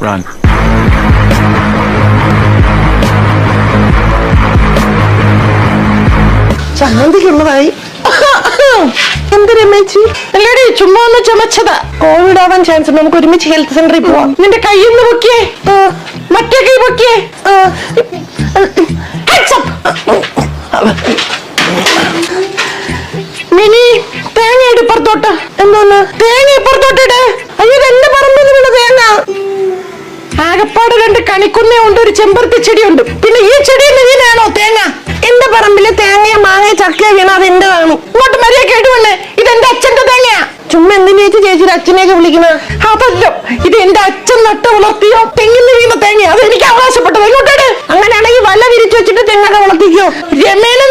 Run. ചമ്മന്തിക്കുള്ളതായി എന്ത് രമേച്ചി അല്ലേടി ചുമ്മാ ഒന്ന് ചമച്ചതാ. കോവിഡ് ആവാൻ ചാൻസ് ഉണ്ട്. നമുക്ക് ഒരുമിച്ച് ഹെൽത്ത് സെന്ററിൽ പോവാം. നിന്റെ കയ്യിൽ പൊക്കിയേ? മറ്റേ കൈ പൊക്കിയേ. മിനി തേങ്ങ ഇട് എന്തോന്ന്? തേങ്ങ ഇപ്പുറത്തോട്ട് ഇട് അയ്യോ തേങ്ങ ആകപ്പാട് രണ്ട് കണിക്കുന്നേ ഉണ്ട് ഒരു ചെമ്പരത്തി ചെടിയുണ്ട്. പിന്നെ ഈ ചെടിയിൽ വീണാണോ തേങ്ങ. എന്റെ പറമ്പിൽ തേങ്ങയോ മാങ്ങയോ ചക്കയോ വീണ അത് എന്റെതാണ് ഇങ്ങോട്ട് മര്യാദ കേടുവണ്ണേ ഇത് എന്റെ അച്ഛന്റെ തേങ്ങയാ. ചുമ്മാ എന്തിനു ചേച്ചി ചേച്ചിയുടെ അച്ഛനെയൊക്കെ വിളിക്കണ? അതല്ലോ. ഇത് എന്റെ അച്ഛൻ നട്ട് വളർത്തിയോ? തെങ്ങിന്ന് വീണ തേങ്ങ അത് എനിക്ക് അവകാശപ്പെട്ടത്. ഇങ്ങോട്ടേട് അങ്ങനെയാണെങ്കിൽ വല വിരിച്ചു വെച്ചിട്ട് തെങ്ങൊക്കെ വളർത്തിക്കോ. രമേനെ